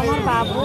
আমার বাবু।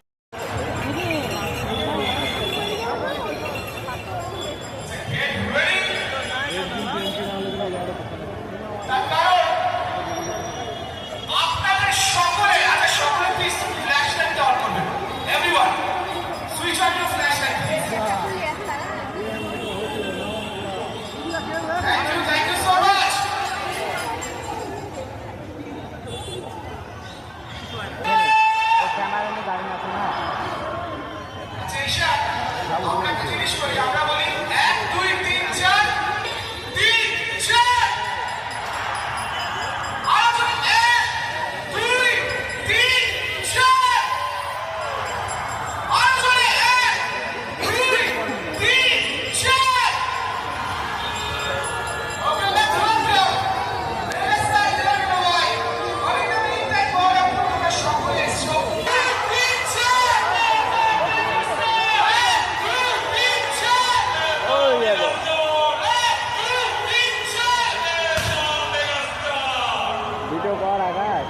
ঐশ্বরিয়া ঝড় আঘাত।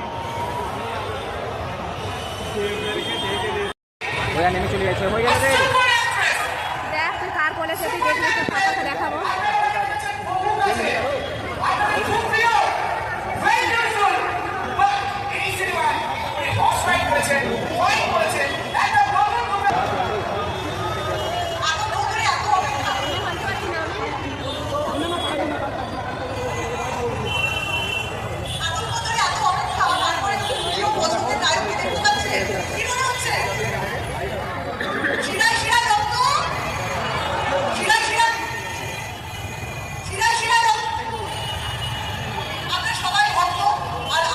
ওরা নেমে চলে গেছে। হয়ে গেল রে। দেখ তুই কার কোলে সেটি দেখলি তো ফাঁকা দেখাবো Thank you.